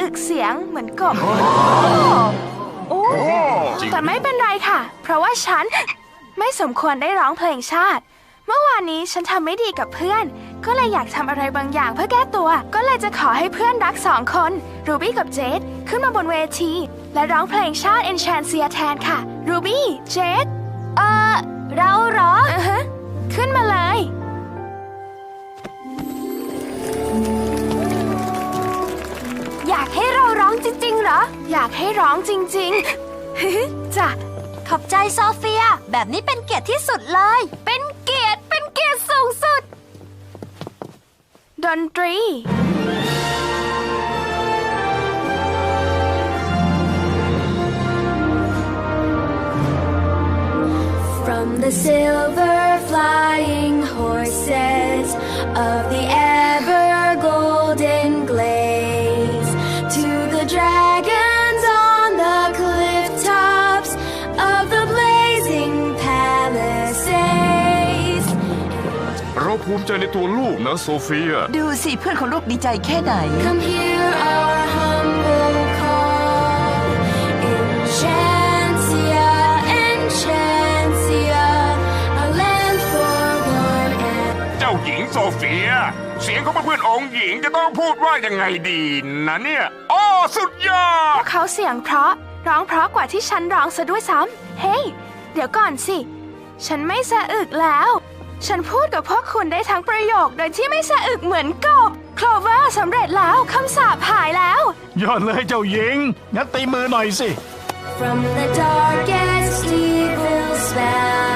อึกเสียงเหมือนกบโอ้จริงแต่ไม่เป็นไรค่ะ เพราะว่าฉันไม่สมควรได้ร้องเพลงชาติ เมื่อวานนี้ฉันทำไม่ดีกับเพื่อน ก็เลยอยากทำอะไรบางอย่างเพื่อแก้ตัว ก็เลยจะขอให้เพื่อนรักสองคน รูบี้กับเจดขึ้นมาบนเวที และร้องเพลงชาติ e n c h a n t เ i ียแทนค่ะ รูบี้ เจดเออเราเหรออือฮะขึ้นมาเลยอย อยากให้ร้องจริงๆ จ้ะ ขอบใจโซเฟีย แบบนี้เป็นเกียรติที่สุดเลย เป็นเกียรติ เป็นเกียรติสูงสุด ดนตรี From the silver ภูมิใจในตัวลูกนะโซเฟีย ดูสิเพื่อนของลูกดีใจแค่ไหน Come hear our humble call. Enchantia, Enchantia, a land forlorn and เจ้าหญิงโซเฟีย เสียงของเพื่อนๆองค์หญิงจะต้องพูดว่ายังไงดีนะเนี่ยอ้อสุดยอพดวกเขาเสียงเพราะร้องเพราะกว่าที่ฉันร้องซะด้วยซ้ำเฮ้ยเดี๋ยวก่อนสิ ฉันไม่สะอึกแล้ว ฉันพูดกับพวกคุณได้ทั้งประโยคโดยที่ไม่สะอึกเหมือนกบโคลเวอร์สำเร็จแล้วคำสาปหายแล้ว ยอดเลยเจ้าหญิง งั้นตีมือหน่อยสิ From the darkest evil spell